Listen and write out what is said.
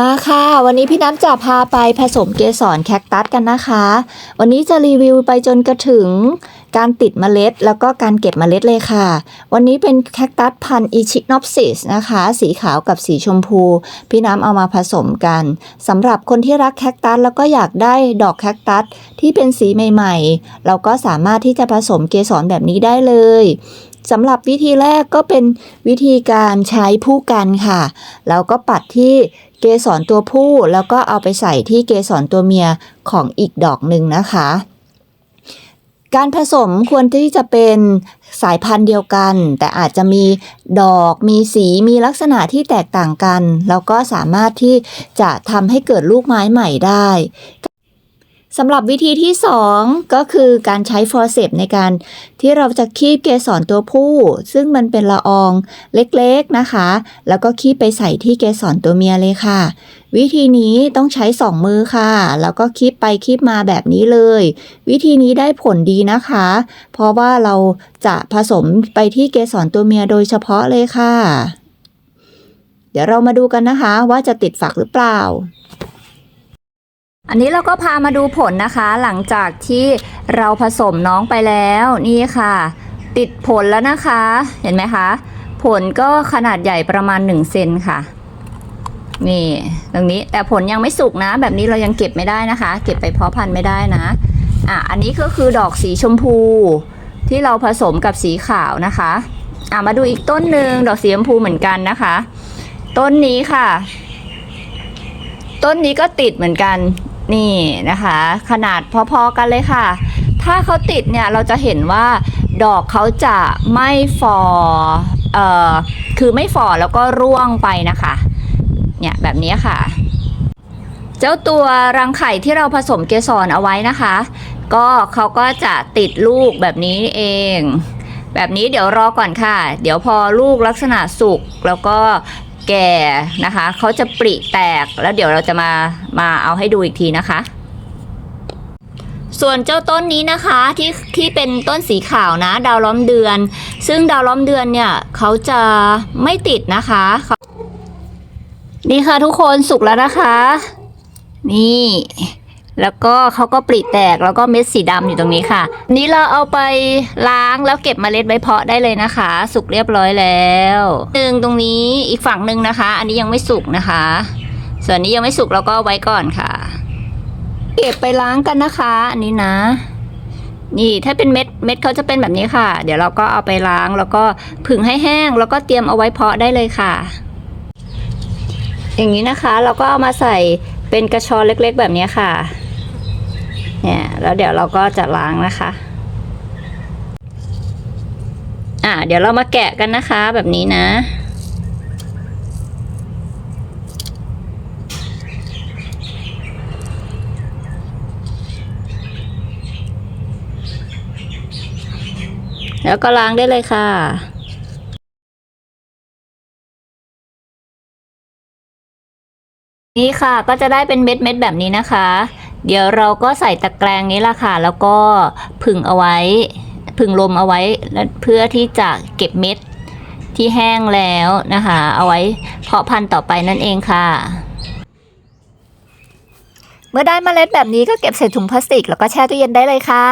มาค่ะ วันนี้พี่น้ำจะพาไปผสมเกสรแคคตัสกันนะคะ วันนี้จะรีวิวไปจนกระถึงการติดเมล็ด แล้วก็การเก็บเมล็ดเลยค่ะ วันนี้เป็นแคคตัสพันธุ์อิชิโนปซิสนะคะ สีขาวกับสีชมพู พี่น้ำเอามาผสมกันสำหรับคนที่รักแคคตัสแล้วก็อยากได้ดอกแคคตัสที่เป็นสีใหม่ๆ เราก็สามารถที่จะผสมเกสรแบบนี้ได้เลยสำหรับวิธีแรกก็เป็นวิธีการใช้ผู้กันค่ะ แล้วก็ปัดที่ เกสรตัวผู้แล้วก็เอาไปใส่ที่เกสรตัวเมียของอีกดอกหนึ่งนะคะ การผสมควรที่จะเป็นสายพันธุ์เดียวกัน แต่อาจจะมีดอกมีสีมีลักษณะที่แตกต่างกัน แล้วก็สามารถที่จะทำให้เกิดลูกไม้ใหม่ได้ สำหรับวิธีที่ 2 ก็คือการใช้ฟอร์เซปในการที่เราจะคีบเกสรตัวผู้ ซึ่งมันเป็นละอองเล็กๆนะคะ แล้วก็คีบไปใส่ที่เกสรตัวเมียเลยค่ะ วิธีนี้ต้องใช้ 2 มือค่ะ แล้วก็คีบไปคีบมาแบบนี้เลย วิธีนี้ได้ผลดีนะคะ เพราะว่าเราจะผสมไปที่เกสรตัวเมียโดยเฉพาะเลยค่ะ เดี๋ยวเรามาดูกันนะคะว่าจะติดฝักหรือเปล่า อันนี้เราก็พามาดูผลนะคะ หลังจากที่เราผสมน้องไปแล้วนี่ค่ะ ติดผลแล้วนะคะ เห็นไหมคะ ผลก็ขนาดใหญ่ประมาณ1เซนค่ะ นี่ตรงนี้แต่ผลยังไม่สุกนะ แบบนี้เรายังเก็บไม่ได้นะคะ เก็บไปเพาะพันธุ์ไม่ได้นะอะอันนี้ก็คือดอกสีชมพู ที่เราผสมกับสีขาวนะคะอะมาดูอีกต้นหนึ่งดอกสีชมพูเหมือนกันนะคะ ต้นนี้ค่ะ ต้นนี้ก็ติดเหมือนกัน นี่นะคะ ขนาดพอๆกันเลยค่ะ ถ้าเขาติดเนี่ยเราจะเห็นว่าดอกเขาจะไม่ฟอเอ่อคือไม่ฟอแล้วก็ร่วงไปนะคะ เนี่ยแบบนี้ค่ะ เจ้าตัวรังไข่ที่เราผสมเกสรเอาไว้นะคะ ก็เขาก็จะติดลูกแบบนี้เอง แบบนี้เดี๋ยวรอก่อนค่ะ เดี๋ยวพอลูกลักษณะสุกแล้วก็ แก่นะคะ เขาจะปริแตกแล้วเดี๋ยวเราจะมามาเอาให้ดูอีกทีนะคะ ส่วนเจ้าต้นนี้นะคะที่ที่เป็นต้นสีขาวนะ ดาวล้อมเดือน ซึ่งดาวล้อมเดือนเนี่ยเขาจะไม่ติดนะคะนี่ค่ะทุกคนสุกแล้วนะคะ นี่ แล้วก็เขาก็ปริแตกแล้วก็เม็ดสีดำอยู่ตรงนี้ค่ะ นี้เราเอาไปล้างแล้วเก็บเมล็ดไว้เพาะได้เลยนะคะ สุกเรียบร้อยแล้วหนึ่งตรงนี้อีกฝั่งหนึ่งนะคะ อันนี้ยังไม่สุกนะคะ ส่วนนี้ยังไม่สุกเราก็ไว้ก่อนค่ะ เก็บไปล้างกันนะคะ อันนี้นะ นี่ถ้าเป็นเม็ดเม็ดเขาจะเป็นแบบนี้ค่ะ เดี๋ยวเราก็เอาไปล้างแล้วก็ผึ่งให้แห้ง แล้วก็เตรียมเอาไว้เพาะได้เลยค่ะ อย่างนี้นะคะ เราก็เอามาใส่เป็นกระชอนเล็ก ๆ แบบนี้ค่ะ เนี่ยแล้วเดี๋ยวเราก็จะล้างนะคะ อ่าเดี๋ยวเรามาแกะกันนะคะแบบนี้นะแล้วก็ล้างได้เลยค่ะ นี่ค่ะก็จะได้เป็นเม็ดเม็ดแบบนี้นะคะ เดี๋ยวเราก็ใส่ตะแกรงนี้ละค่ะ แล้วก็ผึ่งเอาไว้ ผึ่งลมเอาไว้เพื่อที่จะเก็บเม็ดที่แห้งแล้วนะคะ เอาไว้เพาะพันธุ์ต่อไปนั่นเองค่ะ เมื่อได้เมล็ดแบบนี้ก็เก็บใส่ถุงพลาสติก แล้วก็แช่ตู้เย็นได้เลยค่ะ